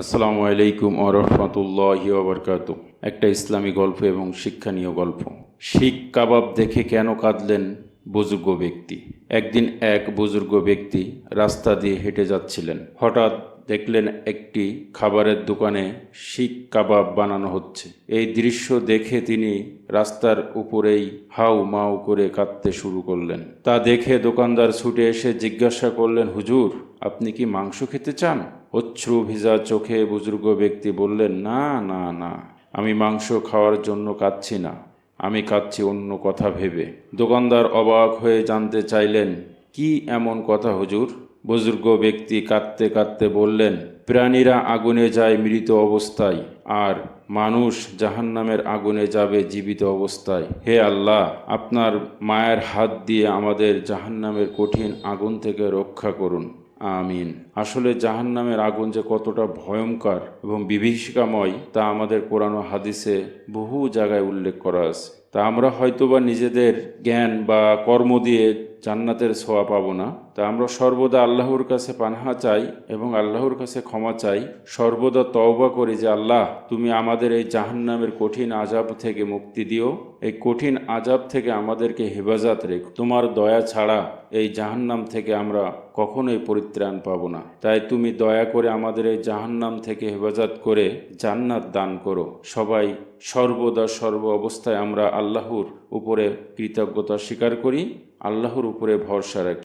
আসসালামু আলাইকুম ও রহমতুল্লাহ ওবরকাত একটা ইসলামী গল্প এবং শিক্ষণীয় গল্প। শিখ কাবাব দেখে কেন কাঁদলেন বুজুর্গ ব্যক্তি? একদিন এক বুজুর্গ ব্যক্তি রাস্তা দিয়ে হেঁটে যাচ্ছিলেন। হঠাৎ দেখলেন একটি খাবারের দোকানে শিখ কাবাব বানানো হচ্ছে। এই দৃশ্য দেখে তিনি রাস্তার উপরেই হাউ মাউ করে কাঁদতে শুরু করলেন। তা দেখে দোকানদার ছুটে এসে জিজ্ঞাসা করলেন, হুজুর, আপনি কি মাংস খেতে চান? অশ্রু ভিজা চোখে বুজুর্গ ব্যক্তি বললেন, না না না, আমি মাংস খাওয়ার জন্য কাঁদছি না, আমি কাঁদছি অন্য কথা ভেবে। দোকানদার অবাক হয়ে জানতে চাইলেন, কি এমন কথা হুজুর? বুজুর্গ ব্যক্তি কাঁদতে কাঁদতে বললেন, প্রাণীরা আগুনে যায় মৃত অবস্থায়, আর মানুষ জাহান্নামের আগুনে যাবে জীবিত অবস্থায়। হে আল্লাহ, আপনার মায়ের হাত দিয়ে আমাদের জাহান্নামের কঠিন আগুন থেকে রক্ষা করুন। আমিন। আসলে জাহান্নামের আগুন যে কতটা ভয়ঙ্কর এবং বিভীষিকাময়, তা আমাদের কোরআন হাদিসে বহু জায়গায় উল্লেখ করা আছে। তা আমরা হয়তোবা নিজেদের জ্ঞান বা কর্ম দিয়ে জান্নাতের ছোঁয়া পাবো না। তা আমরা সর্বদা আল্লাহর কাছে পানহা চাই এবং আল্লাহর কাছে ক্ষমা চাই। সর্বদা তওবা করি যে, আল্লাহ, তুমি আমাদের এই জাহান্নামের কঠিন আজাব থেকে মুক্তি দিও। এই কঠিন আজাব থেকে আমাদেরকে হেফাজত রেখো। তোমার দয়া ছাড়া এই জাহান্নাম থেকে আমরা কখনোই পরিত্রাণ পাবো না। তাই তুমি দয়া করে আমাদের এই জাহান্নাম থেকে হেফাজত করে জান্নাত দান করো। সবাই সর্বদা সর্ব অবস্থায় আমরা আল্লাহর উপরে কৃতজ্ঞতা স্বীকার করি আল্লাহর উপরে ভরসা রাখি।